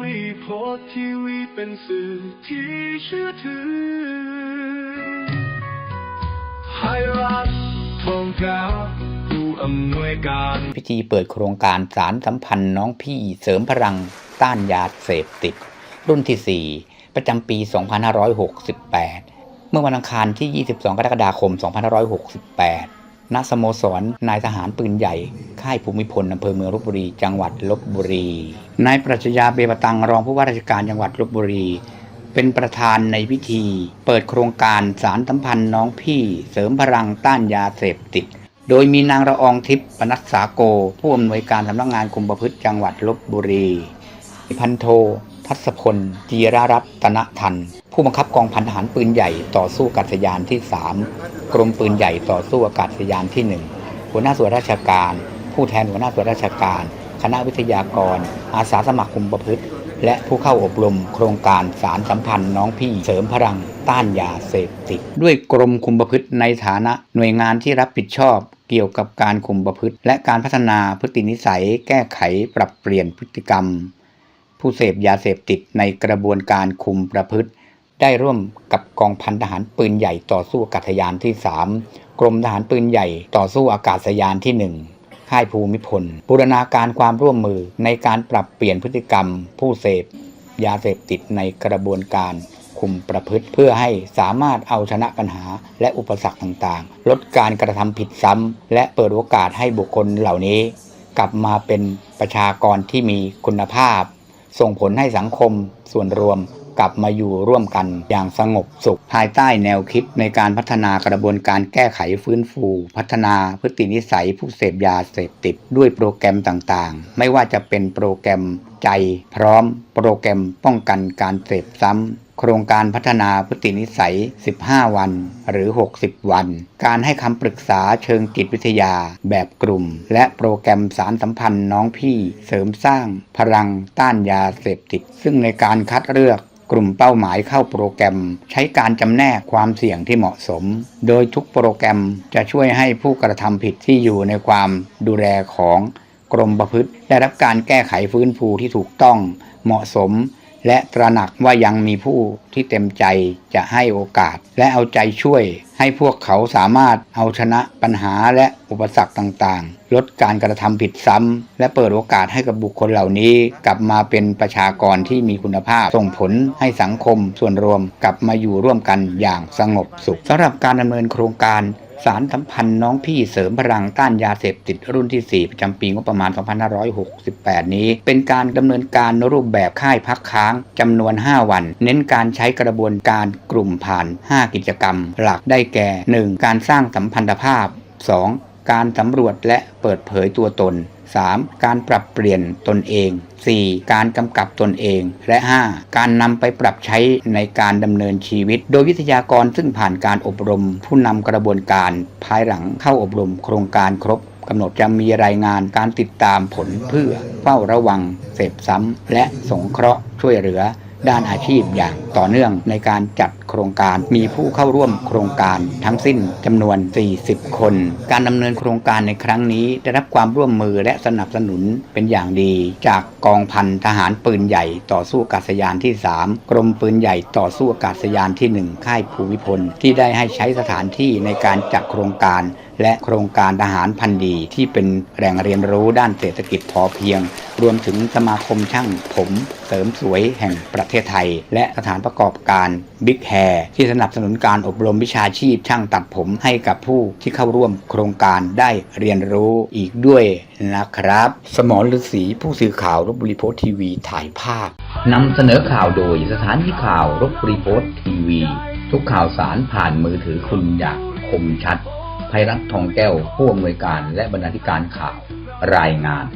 วีโพสทีวีเป็นสื่อที่เชื่อถือไทยรัฐทองกาผู้อำนวยการ พิธีเปิดโครงการสารสัมพันธ์น้องพี่เสริมพลังต้านยาเสพติด รุ่นที่ 4 ประจำปี 2568 เมื่อวันอังคารที่ 22 กรกฎาคม 2568 ณสโมสรนายทหารปืนใหญ่ ค่ายภูมิพลอำเภอเมืองลบบุรี จังหวัดลบบุรี นายปรัชญาเบปตังรองผู้ว่าราชการจังหวัดลบบุรี เป็นประธานในพิธี เปิดโครงการสารสัมพันธ์น้องพี่ เสริมพลังต้านยาเสพติด โดยมีนางระองทิพย์ปนัสสาโก ผู้อำนวยการสำนักงานคุมประพฤติจังหวัดลบบุรี พันโททัศพลจีรรัตนทัน ผู้บังคับกองพันทหารปืนใหญ่ต่อสู้อากาศยานที่ 3 กรมปืนใหญ่ต่อสู้อากาศยานที่ 1 หัวหน้าส่วนราชการ ผู้แทนหัวหน้าส่วนราชการ คณะวิทยากร อาสาสมัครคุมประพฤติ และผู้เข้าอบรมโครงการสารสัมพันธ์น้องพี่เสริมพลังต้านยาเสพติด ด้วยกรมคุมประพฤติในฐานะหน่วยงานที่รับผิดชอบเกี่ยวกับการคุมประพฤติ และการพัฒนาพฤตินิสัย แก้ไขปรับเปลี่ยนพฤติกรรม ผู้เสพยาเสพติดในกระบวนการคุมประพฤติ ได้ร่วมกับกองพันทหารปืนใหญ่ต่อสู้อากาศยานที่ 3 กรมทหารปืนใหญ่ต่อสู้อากาศยานที่ 1 ค่ายภูมิพลบูรณาการความร่วมมือในการปรับเปลี่ยนพฤติกรรม ผู้เสพ ยาเสพติดในกระบวนการคุมประพฤติเพื่อให้สามารถเอาชนะปัญหาและอุปสรรคต่างๆ ลดการกระทำผิดซ้ำและเปิดโอกาสให้บุคคลเหล่านี้ กลับมาเป็นประชากรที่มีคุณภาพ ส่งผลให้สังคมส่วนรวม กลับมาอยู่ร่วมกันอย่างสงบสุข ภายใต้แนวคิดในการพัฒนากระบวนการแก้ไขฟื้นฟู พัฒนาพฤตินิสัยผู้เสพยาเสพติด ด้วยโปรแกรมต่างๆ ไม่ว่าจะเป็นโปรแกรมใจพร้อม โปรแกรมป้องกันการเสพซ้ำโครงการพัฒนาพฤตินิสัย 15 วัน หรือ 60 วัน การให้คำปรึกษาเชิงจิตวิทยาแบบกลุ่ม และโปรแกรมสารสัมพันธ์น้องพี่ เสริมสร้างพลังต้านยาเสพติด ซึ่งในการคัดเลือก กลุ่มเป้าหมายเข้าโปรแกรม ใช้การจำแนกความเสี่ยงที่เหมาะสม โดยทุกโปรแกรมจะช่วยให้ผู้กระทำผิดที่อยู่ในความดูแลของกรมประพฤติ ได้รับการแก้ไขฟื้นฟูที่ถูกต้องเหมาะสม และตระหนักว่ายังมีผู้ที่เต็มใจจะให้โอกาส และเอาใจช่วย ให้พวกเขาสามารถเอาชนะปัญหาและอุปสรรคต่างๆ ลดการกระทำผิดซ้ำและเปิดโอกาสให้กับบุคคลเหล่านี้ กลับมาเป็นประชากรที่มีคุณภาพ ส่งผลให้สังคมส่วนรวมกลับมาอยู่ร่วมกันอย่างสงบสุขสำหรับการดำเนินโครงการ สารสัมพันธ์น้องพี่เสริมพลังต้านยาเสพติดรุ่นที่ 4 ประจำปีงบประมาณ 2568 นี้ เป็นการดำเนินการรูปแบบค่ายพักค้างจำนวน 5 วัน เน้นการใช้กระบวนการกลุ่มผ่าน 5 กิจกรรม หลักได้แก่ 1. การสร้างสัมพันธภาพ 2. การสำรวจและเปิดเผยตัวตน 3. การปรับเปลี่ยนตนเอง 4. การกำกับตนเอง และ 5. การนำไปปรับใช้ในการดำเนินชีวิต โดยวิทยากรซึ่งผ่านการอบรม ผู้นำกระบวนการ ภายหลังเข้าอบรมโครงการครบกำหนดจะมีรายงานการติดตามผลเพื่อเฝ้าระวัง เสพซ้ำและสงเคราะห์ช่วยเหลือ ด้านอาชีพอย่างต่อเนื่องในการจัดโครงการมีผู้เข้าร่วมโครงการทั้งสิ้นจำนวน 40 คน การดำเนินโครงการในครั้งนี้ได้รับความร่วมมือและสนับสนุนเป็นอย่างดี จากกองพันทหารปืนใหญ่ต่อสู้อากาศยานที่ 3 กรมปืนใหญ่ต่อสู้อากาศยานที่ 1 ค่ายภูมิพล ที่ได้ให้ใช้สถานที่ในการจัดโครงการ และโครงการทหารพันดีที่เป็นแหล่งเรียนรู้ด้านเศรษฐกิจพอเพียง รวมถึงสมาคมช่างผมเสริมสวยแห่งประเทศไทย และสถานประกอบการ Big Hair ที่สนับสนุนการอบรมวิชาชีพช่างตัดผมให้กับผู้ที่เข้าร่วมโครงการได้เรียนรู้อีกด้วยนะครับ สมรฤาษีผู้สื่อข่าวรบบุรีโพสทีวีถ่ายภาพนำเสนอข่าวโดยสถานีข่าวรบบุรีโพสทีวี ทุกข่าวสารผ่านมือถือคุณอย่างคมชัดภัยรัฐทองแก้วผู้อำนวยการและบรรณาธิการข่าวรายงาน